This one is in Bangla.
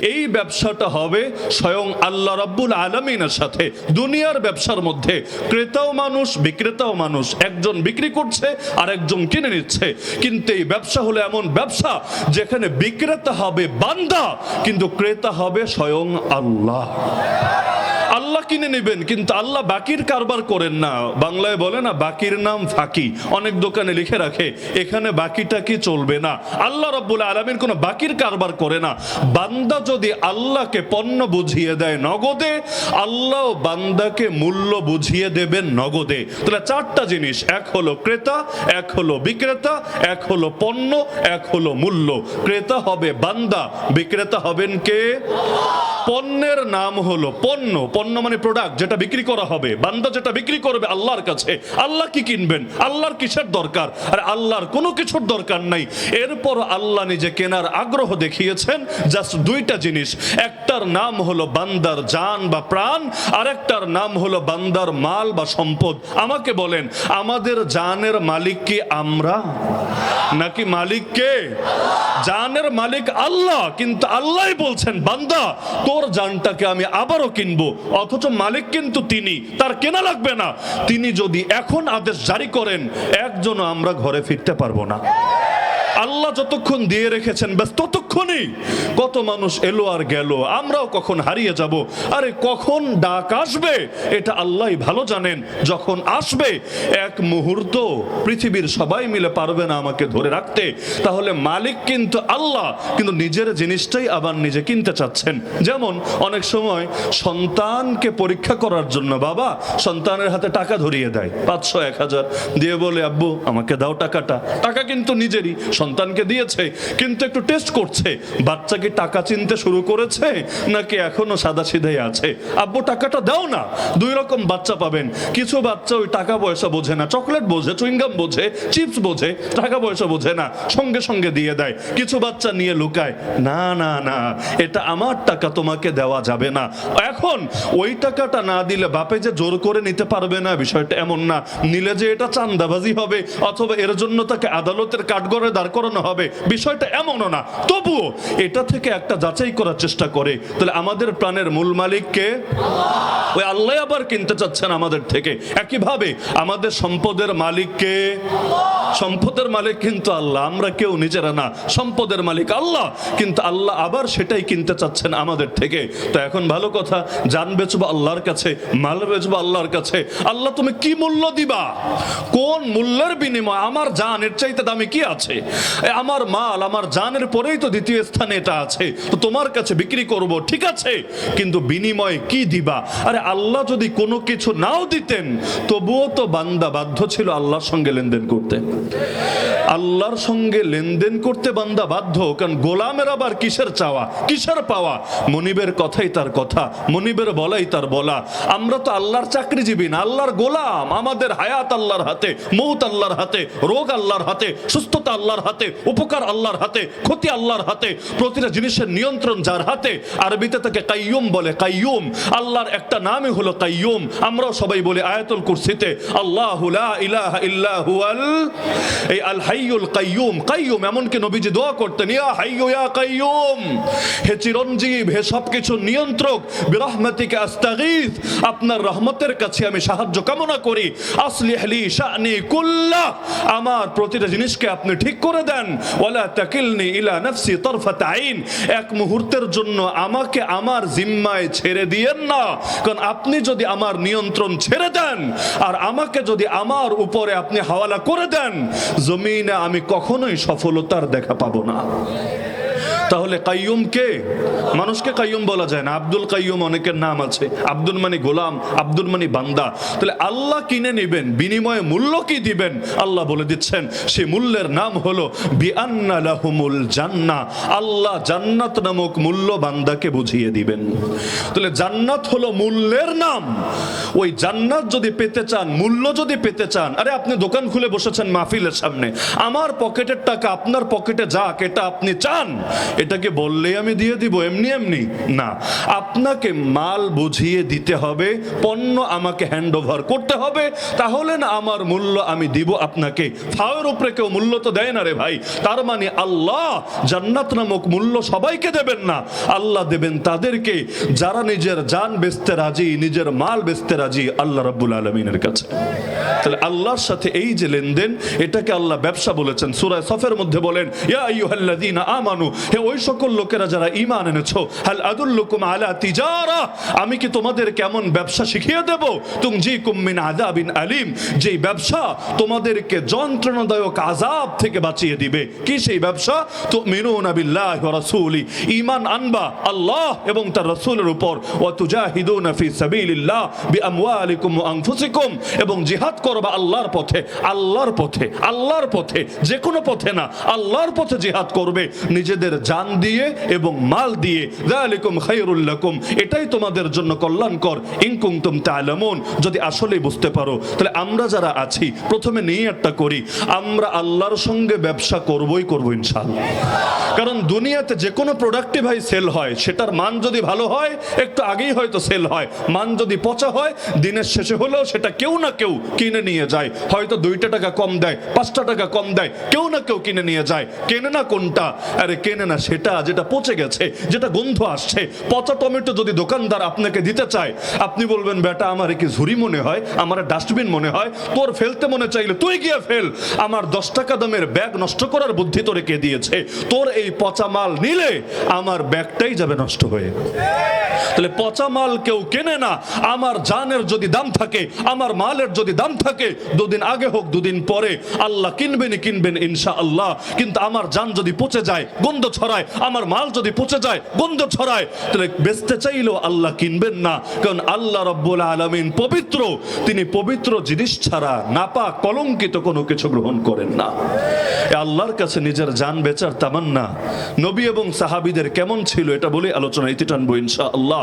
এই ব্যবসাটা হবে স্বয়ং আল্লাহ রাব্বুল আলমিনের সাথে। দুনিয়ার ব্যবসার মধ্যে ক্রেতাও মানুষ, বিক্রেতাও মানুষ। একজন বিক্রি করছে আর একজন কিনে নিচ্ছে। কিন্তু এই ব্যবসা হলো এমন ব্যবসা যেখানে বিক্রেতা হবে বান্দা, কিন্তু ক্রেতা হবে স্বয়ং আল্লাহ। কিনে নেবেন, কিন্তু আল্লাহ বাকির কারবার করেন না। বাংলায় বলে না, বাকির নাম ফাঁকি। অনেক দোকানে লিখে রাখে, এখানে বাকিটা কি চলবে না? আল্লাহ রব্বুল আলমীর কোনো বাকির কারবার করে না। বান্দা যদি আল্লাহকে পণ্য বুঝিয়ে দেয় নগদে, আল্লাহ বান্দাকে মূল্য বুঝিয়ে দেবেন নগদে। তাহলে চারটা জিনিস, এক হলো ক্রেতা, এক হলো বিক্রেতা, এক হলো পণ্য, এক হলো মূল্য। ক্রেতা হবে বান্দা, বিক্রেতা হবেন কে? পণ্যের নাম হলো পণ্য। পণ্য মানে প্রোডাক্ট যেটা বিক্রি করা হবে। বান্দা যেটা বিক্রি করবে আল্লাহর কাছে। আল্লাহ কি কিনবেন? আল্লাহর কিসের দরকার? আর আল্লাহর কোনো কিছুর দরকার নাই। এরপর আল্লাহ নিজে কেনার আগ্রহ দেখিয়েছেন জাস্ট দুইটা জিনিস। একটার নাম হলো বান্দার জান বা প্রাণ আর একটার নাম হলো বান্দার মাল বা সম্পদ। আমাকে বলেন, আমাদের জানের মালিক কি আমরা? নাকি মালিক কে? জানের মালিক আল্লাহ, কিন্তু আল্লাহই বলছেন, বান্দা তোর যানটাকে আমি আবারও কিনবো, অথচ মালিক কিন্তু তিনি, তার কেনা লাগবে না। তিনি যদি এখন আদেশ জারি করেন, একজনও আমরা ঘরে ফিরতে পারব না। আল্লাহ যতক্ষণ দিয়ে রেখেছেন, ব্যাস ততক্ষণই কত মানুষ এলো আর গেল। আমরাও কখন হারিয়ে যাব? আরে কখন ডাক আসবে? এটা আল্লাহ ভালো জানেন। যখন আসবে, এক মুহূর্ত পৃথিবীর সবাই মিলে পারবে না আমাকে ধরে রাখতে। তাহলে মালিক কিন্তু আল্লাহ, কিন্তু নিজের জিনিসটাই আবার নিজে কিনতে চাচ্ছেন। যেমন অনেক সময় সন্তানকে পরীক্ষা করার জন্য বাবা সন্তানের হাতে টাকা ধরিয়ে দেয়, পাঁচশো, এক হাজার। দিয়ে বলে, আব্বু, আমাকে দাও টাকাটা। টাকা কিন্তু নিজেরই সন্তানকে দিয়েছে, কিন্তু একটু টেস্ট করছে। বাচ্চা কি টাকা চিনতে শুরু করেছে, নাকি এখনও সাদা সিধাই আছে? আব্বু, টাকাটা দাও না। দুই রকম বাচ্চা পাবেন। কিছু বাচ্চা ওই টাকা পয়সা বোঝে না। চকলেট বোঝে, চুইংগাম বোঝে, চিপস বোঝে, টাকা পয়সা বোঝে না। সঙ্গে সঙ্গে দিয়ে দেয়। কিছু বাচ্চা নিয়ে লুকায়, না না না, এটা আমার টাকা, তোমাকে দেওয়া যাবে না। এখন ওই টাকাটা না দিলে বাপে যে জোর করে নিতে পারবে না, বিষয়টা এমন না। নিলে যে এটা চান্দাবাজি হবে, অথবা এর জন্য তাকে আদালতের কাঠগড়ে দাঁড় করানো হবে। বিষয়টা এমনও না। তবুও এটা থেকে একটা যাচাই করার চেষ্টা করে। তাহলে আমাদের প্রাণের মূল মালিককে ওই আল্লাহ আবার কিনতে চাচ্ছেন আমাদের থেকে। একইভাবে আমাদের সম্পদের মালিককে সম্পদের মালিক কিন্তু আল্লাহ, আমরা কেউ নিজেরা না, সম্পদের মালিক আল্লাহ, কিন্তু আল্লাহ আবার সেটাই কিনতে চাচ্ছেন আমাদের থেকে। তো এখন ভালো কথা, জান বেচবো আল্লাহর কাছে, মাল বেচবো আল্লাহর কাছে। আল্লাহ, তুমি কি মূল্য দিবা? কোন মূল্যের বিনিময়? আমার জান এর চাইতে দামি কি আছে? আমার মাল, আমার জানের পরেই তো দ্বিতীয় স্থানে এটা আছে। তো তোমার কাছে বিক্রি করব, ঠিক আছে, কিন্তু বিনিময়ে কি দিবা? আরে আল্লাহ যদি কোনো কিছু নাও দিতেন, তবুও তো বান্দা বাধ্য ছিল আল্লাহর সঙ্গে লেনদেন করতে। আল্লাহর সঙ্গে লেনদেন করতে বান্দা বাধ্য, কারণ গোলামের আবার কিসের চাওয়া? কিসের পাওয়া? মনিবের কথাই তার কথা, মনিবের বলাই তার বলা। আমরা তো আল্লাহর চাকরিজীবী না, আল্লাহর গোলাম। আমাদের হায়াত আল্লাহর হাতে, মৌত আল্লাহর হাতে, রোগ আল্লাহর হাতে, সুস্থতা আল্লাহর হাতে, উপকার আল্লাহর হাতে, ক্ষতি আল্লাহর হাতে, প্রতিটা জিনিসের নিয়ন্ত্রণ যার হাতে। আরবিতে তাকে কাইয়ুম বলে, কাইয়ুম। আল্লাহর একটা নামই হলো কাইয়ুম। আমরাও সবাই বলি আয়াতুল কুরসিতে, আল্লাহ ইলাহা ইল্লা হুয়াল এই আল হাইয়ুল কাইয়ুম কাইয়ুম এমনকি নবীজি দোয়া করতেন, ইয়া হাইয়ু, ইয়া কাইয়ুম। হে চিরঞ্জীব, হে সবকিছু নিয়ন্ত্রক, বিরহমাতিকে আস্তাগীথ আপনার রহমতের কাছে আমি সাহায্য কামনা করি। আসলিহ লি শানি কুল্লাহ আমার প্রতিটা জিনিসকে আপনি ঠিক করে দেন। ওয়ালা তাকিলনি ইলা নাফসি তরফাত আইন, এক মুহূর্তের জন্য আমাকে আমার জিম্মায় ছেড়ে দিয়েন না। কারণ আপনি যদি আমার নিয়ন্ত্রণ ছেড়ে দেন, আর আমাকে যদি আমার উপরে আপনি হাওয়ালা করে দেন জমিনে আমি কখনোই সফলতার দেখা পাবো না। তাহলে কাইয়ুম কে? মানুষকে কাইয়ুম বলা যায় না। আব্দুল কাইয়ুম অনেকের নাম আছে। আব্দুল মানি গোলাম, আব্দুল মানি বান্দা। তাহলে আল্লাহ কিনে নেবেন? বিনিময়ে মূল্য কি দিবেন? আল্লাহ বলে দিচ্ছেন, সে মূল্যের নাম হলো জান্নাহ। আল্লাহ জান্নাত নামক মূল্য বান্দাকে বুঝিয়ে দিবেন। তাহলে জান্নাত হলো মূল্যের নাম। ওই জান্নাত যদি পেতে চান, মূল্য যদি পেতে চান, আরে আপনি দোকান খুলে বসেছেন মাহফিলের সামনে। আমার পকেটের টাকা আপনার পকেটে যাক, এটা আপনি চান। এটাকে বললেই আমি দিয়ে দিব, এমনি এমনি। না, আপনাকে মাল বুঝিয়ে দিতে হবে, পণ্য আমাকে হ্যান্ড ওভার করতে হবে, তাহলে না আমার মূল্য আমি দিব আপনাকে। ফাওয়ের উপরে কেউ মূল্য তো দেয় না রে ভাই। তার মানে আল্লাহ জান্নাত নামক মূল্য সবাইকে দেবেন না। আল্লাহ দেবেন তাদেরকে, যারা নিজের জান বেচতে রাজি, নিজের মাল বেচতে রাজি, আল্লাহ রাব্বুল আলমিনের কাছে। তাহলে আল্লাহর সাথে এই যে লেনদেন, এটাকে আল্লাহ ব্যবসা বলেছেন। সূরা সফের মধ্যে বলেন, ইয়া আইয়ুহাল্লাযীনা আমানু, হে ওই সকল লোকেরা যারা ঈমান এনেছো, হাল আদুল্লুকুম আলা তিজারা, আমি কি তোমাদের কেমন ব্যবসা শিখিয়ে দেব? তুমজিকুম মিন আযাবিন আলিম, যেই ব্যবসা তোমাদেরকে যন্ত্রণাদায়ক আযাব থেকে বাঁচিয়ে দিবে। কি সেই ব্যবসা? তুমিনুনা বিল্লাহি ওয়া রাসূলি, ঈমান আনবা আল্লাহ এবং তার রাসূলের উপর, ওয়া তুজাহিদুনা ফি সাবিলিল্লাহ বিআমওয়ালিকুম ওয়া আনফুসিকুম, এবং জিহাদ করবা আল্লাহর পথে আল্লাহর পথে আল্লাহর পথে যে কোনো পথে না, আল্লাহর পথে জিহাদ করবে, নিজেদের জান দিয়ে এবং মাল দিয়ে যালিকুম খায়রুল লাকুম। এটাই তোমাদের জন্য কল্যাণকর। ইন কুনতুম তা'লামুন। যদি আসলেই বুঝতে পারো, তাহলে আমরা যারা আছি, প্রথমে নিয়তটা করি। আমরা আল্লাহর সঙ্গে ব্যবসা করবই করব ইনশাআল্লাহ। কারণ দুনিয়াতে যে কোনো প্রোডাক্টই ভাই সেল হয়, সেটার মান যদি ভালো হয়, একটু আগেই হয়তো সেল হয়। মান যদি পচা হয়, দিনের শেষে হলেও সেটা কেউ না কেউ কিনে নিয়ে যায়। হয়তো দুইটা টাকা কম দেয়, পাঁচটা টাকা কম দেয়, কেউ না কেউ কিনে নিয়ে যায়। কেনে না কোনটা? আরে কেনে না সেটা যেটা পচে গেছে, যেটা গন্ধ আসছে, পচা টমেটো যদি দোকানদার আপনাকে দিতে চায়, আপনি বলবেন, বেটা, আমার কি ঝুরি মনে হয়, আমার ডাস্টবিন মনে হয়, তোর ফেলতে মনে চাইলে তুই গিয়ে ফেল। আমার দশ টাকা দামের ব্যাগ নষ্ট করার বুদ্ধি তোরে কে দিয়েছে? তোর এই পচা মাল নিলে আমার ব্যাগটাই যাবে নষ্ট হয়ে। তাহলে পচা মাল কেউ কেনে না, আমার জানের যদি দাম থাকে, আমার মালের যদি দাম থাকে, দুদিন আগে হোক, দুদিন পরে আল্লাহ কিনবেনই কিনবেন ইনশা আল্লাহ কিন্তু আমার জান যদি পচে যায়, গন্ধ ছড়ায় আমার মাল যদি পচে যায়, গন্ধ ছড়ায়, তাহলে বেচতে চাইলেও আল্লাহ কিনবেন না, কারণ আল্লাহ রব্বুল আলমিন পবিত্র। তিনি পবিত্র জিনিস ছাড়া নাপা কলঙ্কিত কোনো কিছু গ্রহণ করেন না। আল্লাহর কাছে নিজের যান বেচার তামান্না। নবী এবং সাহাবিদের কেমন ছিল এটা বলে আলোচনা ইতি টানবো ইনশা আল্লাহ